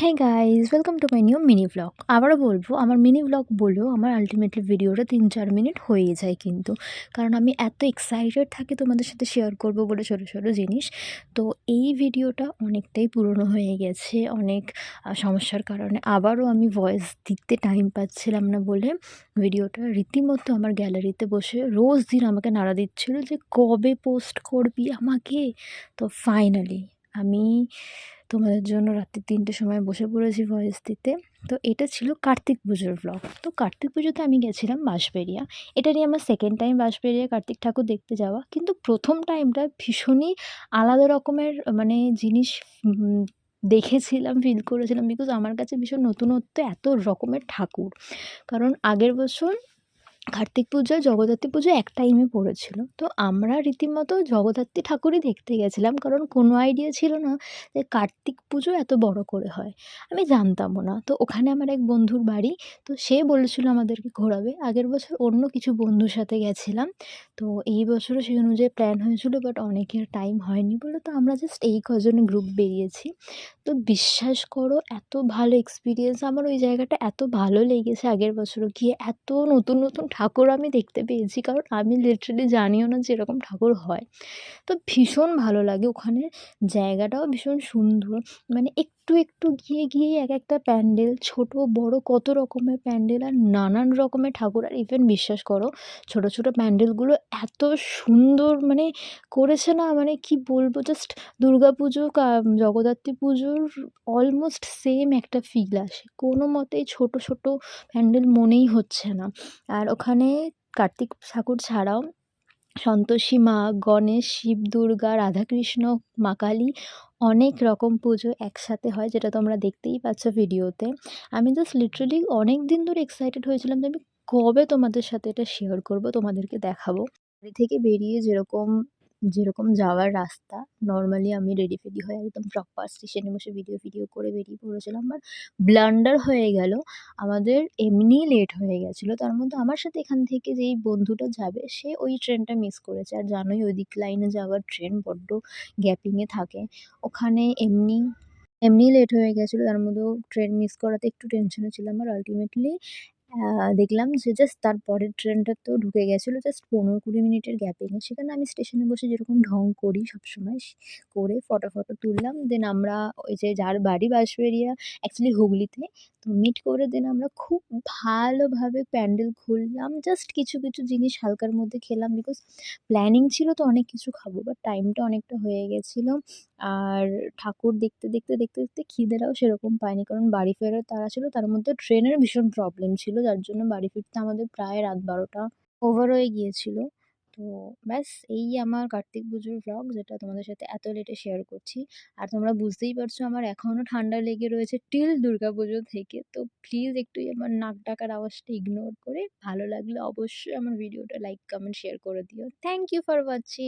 হ্যাঁ guys welcome to my new mini blog আবারও বলব, আমার মিনি ব্লগ বলেও আমার আলটিমেটলি ভিডিওটা তিন চার মিনিট হয়ে যায় কিন্তু। কারণ আমি এত এক্সাইটেড থাকি তোমাদের সাথে শেয়ার করব বলে ছোটো ছোটো জিনিস। তো এই ভিডিওটা অনেকটাই পুরনো হয়ে গেছে, অনেক সমস্যার কারণে আবারও আমি ভয়েস দিতে টাইম পাচ্ছিলাম না বলে ভিডিওটা রীতিমতো আমার গ্যালারিতে বসে রোজ দিন আমাকে নাড়া দিচ্ছিল যে কবে পোস্ট করবি আমাকে? তো ফাইনালি আমি তোমাদের জন্য রাত্রি তিনটের সময় বসে পড়েছি ভয়েস দিতে। তো এটা ছিল কার্তিক পুজোর ব্লগ তো কার্তিক পুজোতে আমি গেছিলাম বাঁশবেরিয়া এটা নিয়ে আমার সেকেন্ড টাইম বাঁশবেরিয়া কার্তিক ঠাকুর দেখতে যাওয়া। কিন্তু প্রথম টাইমটা ভীষণই আলাদা রকমের মানে জিনিস দেখেছিলাম ফিল করেছিলাম। বিকজ আমার কাছে ভীষণ নতুনত্ব এত রকমের ঠাকুর। কারণ আগের বছর কার্তিক পুজো, জগদ্ধাত্রী পুজো এক টাইমে পড়েছিল। তো আমরা রীতিমতো জগদ্ধাত্রী ঠাকুরই দেখতে গেছিলাম, কারণ কোনো আইডিয়া ছিল না যে কার্তিক পুজো এত বড় করে হয়। আমি জানতামও না। তো ওখানে আমার এক বন্ধুর বাড়ি, তো সে বলেছিল আমাদেরকে ঘোরাবে। আগের বছর অন্য কিছু বন্ধুর সাথে গেছিলাম। তো এই বছরও সেই অনুযায়ী প্ল্যান হয়েছিল বাট অনেকের টাইম হয়নি বলে তো আমরা জাস্ট এই কজনের গ্রুপ বেরিয়েছি। তো বিশ্বাস করো, এত ভালো এক্সপিরিয়েন্স আমার ওই জায়গাটা এত ভালো লেগেছে আগের বছরও। গিয়ে এত নতুন নতুন ঠাকুর আমি দেখতে পেয়েছি। কারণ আমি লিটারেলি জানিও না যে এরকম ঠাকুর হয়। তো ভীষণ ভালো লাগে ওখানে। জায়গাটাও ভীষণ সুন্দর। মানে একটু একটু গিয়ে গিয়ে এক একটা প্যান্ডেল, ছোট, বড় কত রকমের প্যান্ডেল আর নানান রকমের ঠাকুর। আর ইভেন বিশ্বাস করো, ছোট ছোট প্যান্ডেলগুলো এত সুন্দর মানে করেছে না মানে কি বলব? জাস্ট দুর্গা পুজো জগদ্ধাত্রী পুজোর অলমোস্ট সেম একটা ফিল আসে। কোনো মতেই ছোট ছোট প্যান্ডেল মনেই হচ্ছে না। আর ওখানে কার্তিক ঠাকুর ছাড়াও সন্তোষী মা, গণেশ, শিব, দুর্গা, রাধাকৃষ্ণ, মা কালী অনেক রকম পুজো একসাথে হয় যেটা তোমরা দেখতেই পাচ্ছ ভিডিওতে। আমি জাস্ট লিটারালি অনেক দিন ধরে এক্সাইটেড হয়েছিলাম যে আমি কবে তোমাদের সাথে এটা শেয়ার করব, তোমাদেরকে দেখাবো। বাড়ি থেকে বেরিয়ে যেরকম যেরকম যাওয়ার রাস্তা নর্মালি আমি রেডি ফেডি হয়ে একদম প্রপার স্টেশনে বসে ভিডিও ভিডিও করে বেরিয়ে পড়েছিলাম। বাট ব্লান্ডার হয়ে গেল। আমাদের এমনি লেট হয়ে গেছিল। তার মধ্যে আমার সাথে এখান থেকে যেই বন্ধুটা যাবে, সে ওই ট্রেনটা মিস করেছে। আর জানোই ওই দিক লাইনে যাওয়ার ট্রেন বড্ড গ্যাপিংয়ে থাকে। ওখানে এমনি এমনি লেট হয়ে গেছিল। তার মধ্যেও ট্রেন মিস করাতে একটু টেনশনে ছিলাম। আর আলটিমেটলি দেখলাম যে জাস্ট তার পরের তো ঢুকে গেছিল জাস্ট পনেরো কুড়ি মিনিটের গ্যাপিংয়ে সেখানে আমি স্টেশনে বসে যেরকম ঢং করি সবসময় করে ফটো ফটো তুললাম। দেন আমরা ওই যে যার বাড়ি বাঁশবেড়িয়া অ্যাকচুয়ালি হুগলিতে, তো মিট করে দেন আমরা খুব ভালোভাবে প্যান্ডেল খুললাম। জাস্ট কিছু কিছু জিনিস হালকার মধ্যে খেলাম বিকজ প্ল্যানিং ছিল তো অনেক কিছু খাব বাট টাইমটা অনেকটা হয়ে গেছিল। আর ঠাকুর দেখতে দেখতে দেখতে দেখতে খিদেরাও সেরকম পায়নি, কারণ বাড়ি ফেরার তারা ছিল। তার মধ্যে ট্রেনের ভীষণ প্রবলেম ছিল। যার জন্য বাড়ি ফিরতে আমাদের প্রায় রাত বারোটা ওভার হয়ে গিয়েছিল। তো ব্যাস, এই আমার কার্তিক পুজোর ভ্লগ যেটা তোমাদের সাথে এত লেটে শেয়ার করছি। আর তোমরা বুঝতেই পারছ আমার এখনও ঠান্ডা লেগে রয়েছে টিল দুর্গা পুজো থেকে। তো প্লিজ একটু আমার নাক ডাকার আওয়াজটা ইগনোর করে ভালো লাগলে অবশ্যই আমার ভিডিওটা লাইক কমেন্ট শেয়ার করে দিও। Thank you for watching